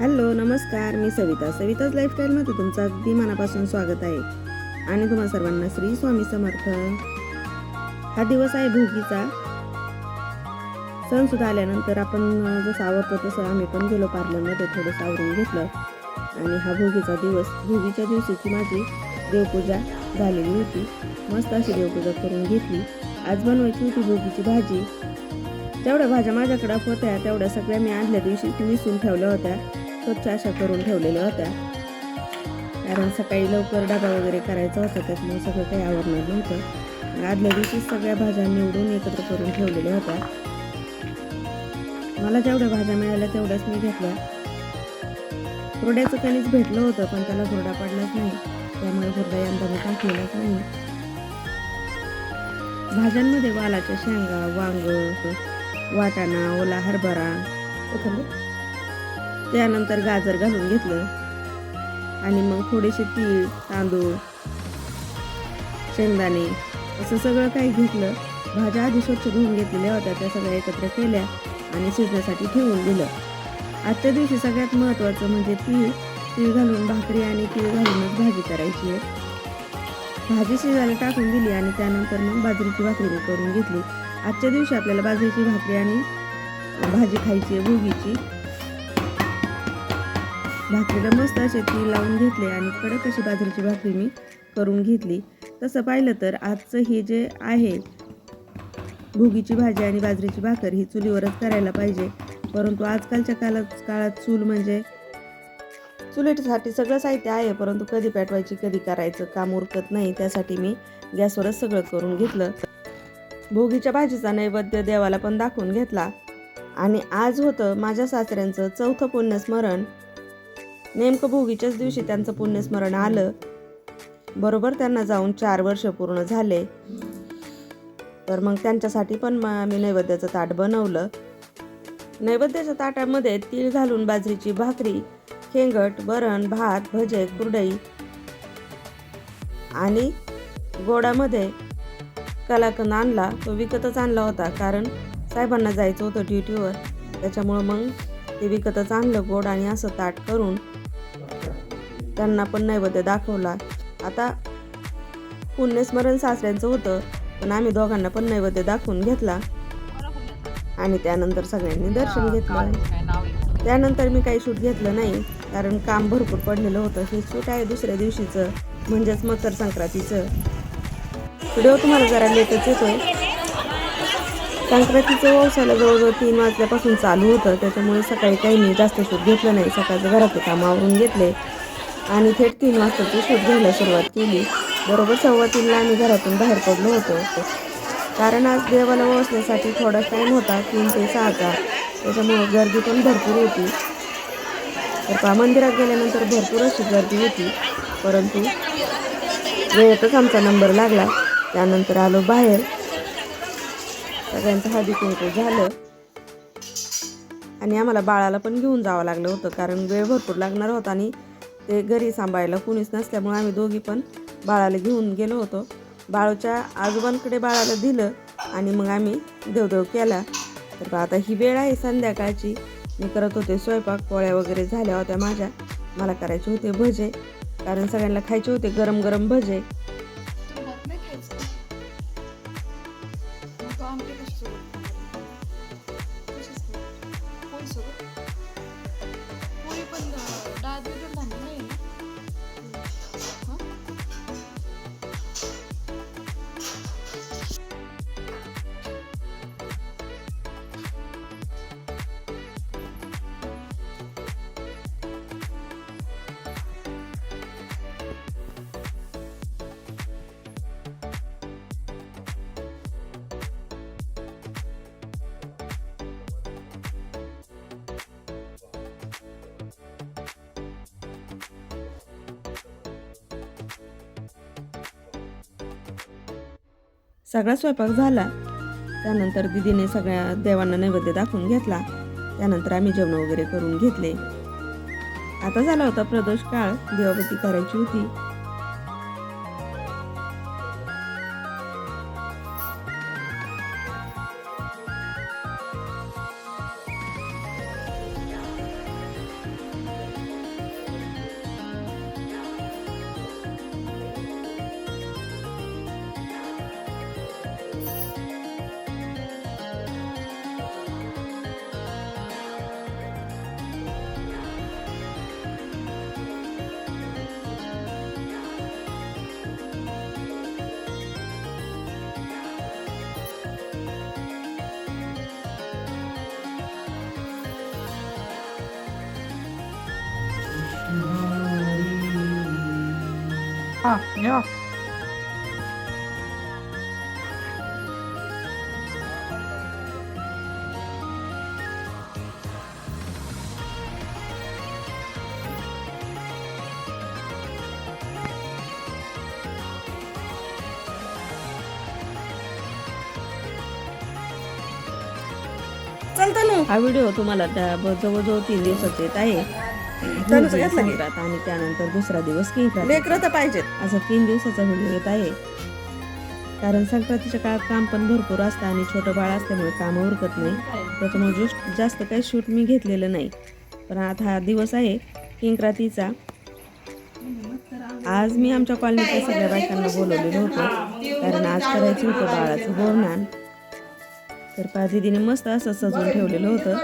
Hello नमस्कार. मी सविता. सविताज लाईफस्टाईलमध्ये तुमचं अगदी मनापासून स्वागत आहे. आणि तुम्हा सर्वांना श्री स्वामी समर्थ. हा दिवस आहे भोगीचा. सण सुद्धा आल्यानंतर आपण जसं आवडतो तसं आम्ही पण गेलो पार्लरमध्ये थोडंसं आवरून घेतलं. आणि हा भोगीचा दिवस भोगीच्या दिवशीची माझी देवपूजा झालेली होती. मस्त अशी देवपूजा करून घेतली. आज बनवायची होती भोगीची भाजी. तेवढ्या भाज्या माझ्याकडं होत्या तेवढ्या सगळ्या मी आदल्या दिवशी निसून ठेवल्या होत्या. स्वच्छ अशा करून ठेवलेल्या होत्या. कारण सकाळी लवकर डबा वगैरे करायचा होता त्यातनं सगळं काही आवडणार नव्हतं. आदल्या दिवशी सगळ्या भाज्या निवडून एकत्र करून ठेवलेल्या होत्या. मला जेवढ्या भाज्या मिळाल्या तेवढ्याच मी घेतल्या. कुरड्याचं कणीच भेटलं होतं पण त्याला हुरडा पडलाच नाही. त्यामुळे हुरडा यंदा मी टाकलेलाच नाही. भाज्यांमध्ये वालाच्या शेंगा वांग वाटाणा ओला हरभरा. त्यानंतर गाजर घालून घेतलं. आणि मग थोडेसे तीळ तांदूळ शेंगदाणे असं सगळं काही घेतलं. भाज्या आधी स्वच्छ धुवून घेतलेल्या होत्या त्या सगळ्या एकत्र केल्या आणि शिजण्यासाठी ठेवून दिलं. आजच्या दिवशी सगळ्यात महत्त्वाचं म्हणजे तीळ. तीळ घालून भाकरी आणि तीळ घालूनच भाजी करायची आहे. भाजी शिजायला टाकून दिली आणि त्यानंतर मग बाजरीची भाकरी करून घेतली. आजच्या दिवशी आपल्याला बाजरीची भाकरी आणि भाजी खायची आहे भोगीची. भाकरीला मस्त असे तीळ लावून घेतले आणि कडक अशी बाजरीची भाकरी मी करून घेतली. तसं पाहिलं तर आजचं हे जे आहे भोगीची भाजी आणि बाजरीची भाकर ही चुलीवरच करायला पाहिजे. परंतु आजकालच्या काळात काळात चूल म्हणजे चुलीसाठी सगळं साहित्य आहे परंतु कधी पेटवायची कधी करायचं काम उरकत नाही त्यासाठी मी गॅसवरच सगळं करून घेतलं. भोगीच्या भाजीचा नैवेद्य देवाला पण दाखवून घेतला. आणि आज होतं माझ्या सासऱ्यांचं चौथं पुण्यस्मरण. नेमकं भोगीच्याच दिवशी त्यांचं पुण्यस्मरण आलं. बरोबर त्यांना जाऊन चार वर्ष पूर्ण झाले. तर मग त्यांच्यासाठी पण मग आम्ही नैवेद्याचं ताट बनवलं. नैवेद्याच्या ताटामध्ये तीळ घालून बाजरीची भाकरी खेंगट वरण भात भजे कुरडई आणि गोडामध्ये कलाकंद आणला. तो विकतच आणला होता कारण साहेबांना जायचं होतं ड्युटीवर. त्याच्यामुळं मग ते विकतच आणलं गोड आणि असं ताट करून त्यांना पण नैवेद्य दाखवला. आता पुण्यस्मरण सासऱ्यांचं होतं पण आम्ही दोघांना पण नैवेद्य दाखवून घेतला. आणि त्यानंतर सगळ्यांनी दर्शन घेतलं. त्यानंतर मी काही शूट घेतलं नाही कारण काम भरपूर पडलेलं होतं. हे शूट आहे दुसऱ्या दिवशीचं म्हणजेच मकर संक्रांतीचं. व्हिडिओ तुम्हाला जरा लेटच येतोय. संक्रांतीचं व्यवसायाला जवळजवळ तीन वाजल्यापासून चालू होतं. त्याच्यामुळे सकाळी काही मी जास्त शूट घेतलं नाही. सकाळचं घरातले काम आवरून घेतले. आणि थेट तीन वाजताची शूट घ्यायला सुरुवात केली. बरोबर सव्वा तीनला आम्ही घरातून बाहेर पडलो होतो. कारण आज देवाला वसण्यासाठी थोडा टाईम होता तीन ते सहाचा त्याच्यामुळे गर्दी पण भरपूर होती. तर मंदिरात गेल्यानंतर भरपूर अशी गर्दी होती. परंतु वेळेतच आमचा नंबर लागला. त्यानंतर आलो बाहेर. सगळ्यांचं हळदी कुंकू झालं. आणि आम्हाला बाळाला पण घेऊन जावं लागलं होतं कारण वेळ भरपूर लागणार होता आणि ते घरी सांभाळायला कुणीच नसल्यामुळे आम्ही दोघी पण बाळाला घेऊन गेलो होतो. बाळूच्या आजोबांकडे बाळाला दिलं आणि मग आम्ही देवदेव केला. तर बा आता ही वेळ आहे संध्याकाळची. मी करत होते स्वयंपाक पोळ्या वगैरे झाल्या होत्या माझ्या. मला करायचे होते भजे. कारण सगळ्यांना खायचे होते गरम गरम भजे. सगळा स्वयंपाक झाला. त्यानंतर दिदीने सगळ्या देवांना नैवेद्य दाखवून घेतला. त्यानंतर आम्ही जेवण वगैरे करून घेतले. आता झाला होता प्रदोष काळ. देवाबती करायची होती. हा या चालतं ना. हा व्हिडिओ तुम्हाला त्या- ब- जवळजवळ तीन दिवसाचा येत आहे. संक्रांत आणि त्यानंतर दुसरा दिवस किंक्रांत लेकरं तर पाहिजेत. असा तीन दिवसाचा व्हिडिओ येत आहे. कारण संक्रांतीच्या काळात काम पण भरपूर असतं आणि छोटं बाळ असल्यामुळे काम उरकत नाही. त्याच्यामुळे just- जास्त काही शूट मी घेतलेलं नाही. पण आता हा दिवस आहे किंक्रांतीचा आज मी आमच्या कॉलनीच्या सगळ्या बायकांना बोलवलेलं होतं. कारण आज करायचं होतं बाळाचं बोरनान तर पाच दिदीने मस्त असं सजवून ठेवलेलं होतं.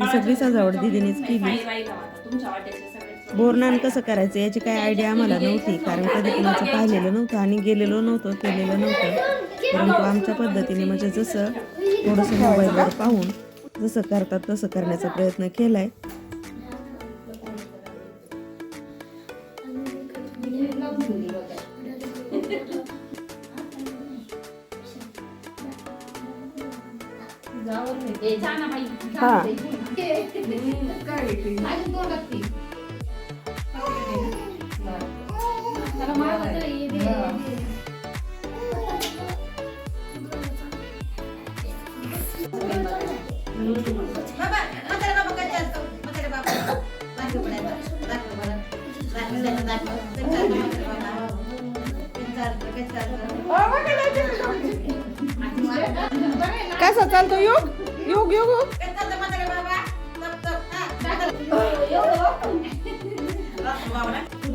ही सगळी सजावट दिदीनेच केली. बोरनान कसं करायचं याची काय आयडिया आम्हाला नव्हती. कारण कधी कुणाचं पाहिलेलं नव्हतं आणि गेलेलो नव्हतं केलेलं नव्हतं. परंतु आमच्या पद्धतीने म्हणजे जसं थोडंसं मोबाईलवर पाहून जसं करतात तसं करण्याचा प्रयत्न केलाय. हा कसा चालतो योग योग योग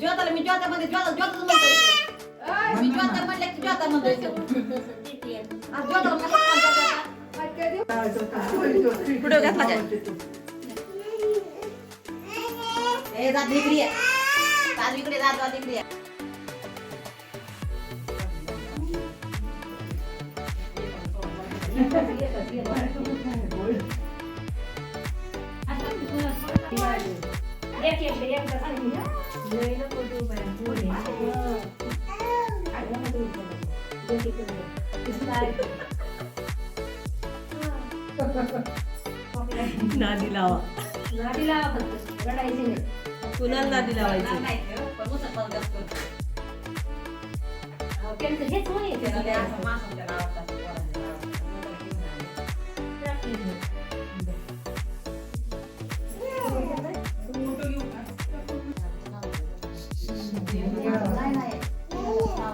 ज्योताला मी ज्योतामध्ये ज्योता ज्योताच म्हणतो. मी ज्योता म्हणलं की ज्योता म्हणतो. आज ज्योताला मला कोण ज्योता? पुढे घातला काय ए, जात इकडे ये. जात इकडे जात जात नादी लावा. कुणाला नादी लावायची? नाही ते, पण मुसलमान जास्त करतो. त्याला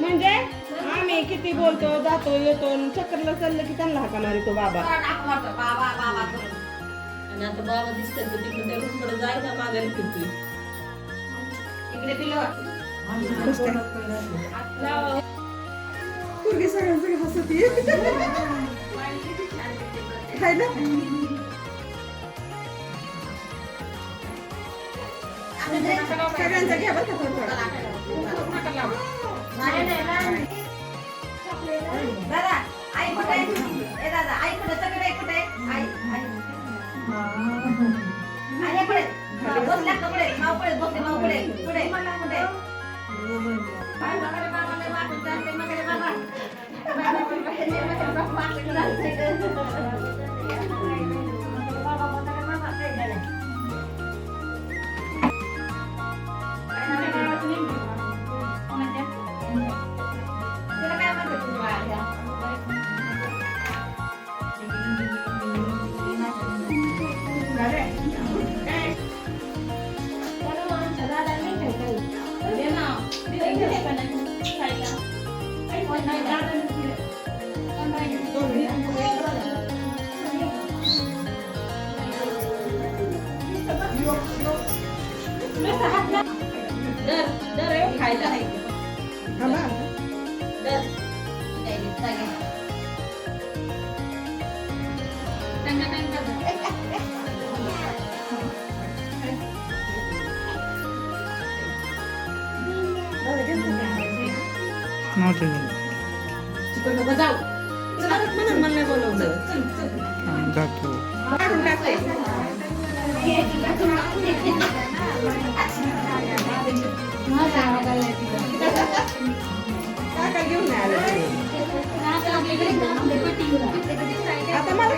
म्हणजे आम्ही किती बोलतो जातो येतो चक्करला चाललं की त्यांना हाका मारितो बाबा बाबा बाबा करून. आणि आता बाबा दिसतात तर तिकडे त्या रूमकडे जायचा माघारी फिरतोय इकडे पिलं पूर्वी सगळ्या सगळं हसत ना? सगळ्यांचा घ्या बरं का दादा आई कुठे दादा आई कुठे? सगळे कुठे दर दर खायला थांबा. दर जाऊ म्हणून मला नाही बोलवलं काढून टाकते काका घेऊन नाही आलं आता मला